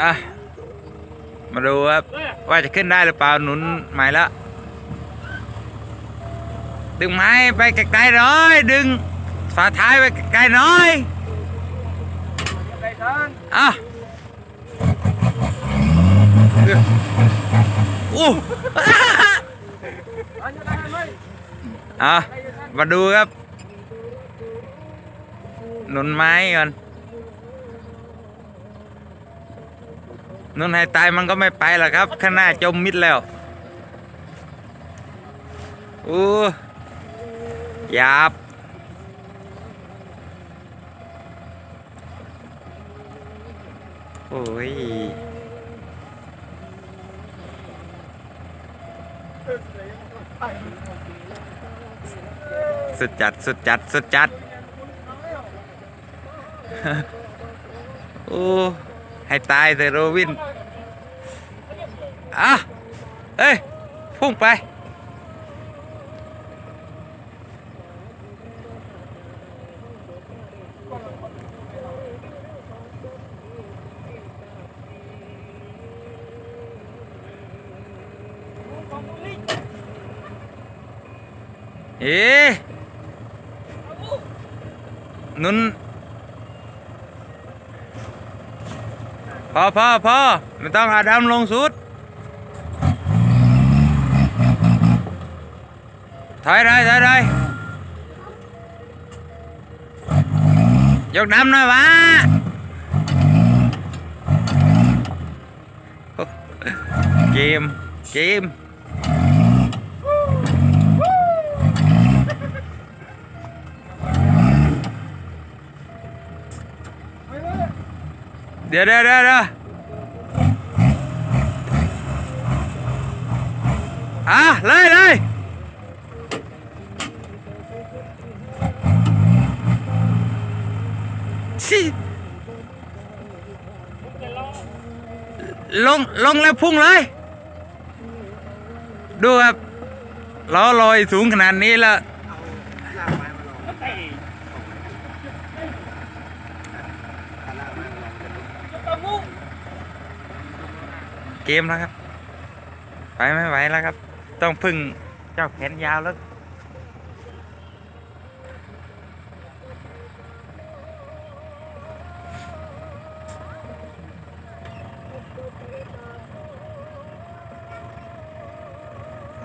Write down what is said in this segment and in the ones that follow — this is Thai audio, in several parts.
อะ มาดูครับว่าจะขึ้นได้หรือเปล่าหนุนไม้แล้วดึงไม้ไปไกลๆหน่อย ดึงฝาท้ายไปไกลๆหน่อยอะอู้อะมาดูครับหนุนไม้ก่อน นุนให้ตายมันก็ไม่ไปหรอกครับ ข้างหน้าจมมิดแล้วอู้หยาบโอ้ยสุดจัด สุดจัด สุดจัด โอ้ ให้ตายเถอะโรวินอะเอ้ย พุ่งไป เอ๊ะนุน พอพอพอไม่ต้องอาดำลงสุด ถอยได้ถอยเลยยกน้ำหน่อยวะเกม เกม เดี๋ยวเดี๋ยวเดี๋ยวอะเลยเลยชิลง ลงแล้วพุ่งเลย ดูครับล้อลอยสูงขนาดนี้แล้ว เกมแล้วครับ ไปไม่ไหวแล้วครับ ต้องพึ่งเจ้าแขนยาวแล้ว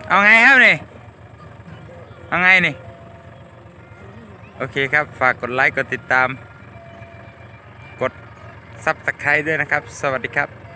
เอาไงครับนี่ เอาไงนี่ โอเคครับ ฝากกดไลค์ กดติดตาม กดซับสไครต์ด้วยนะครับ สวัสดีครับ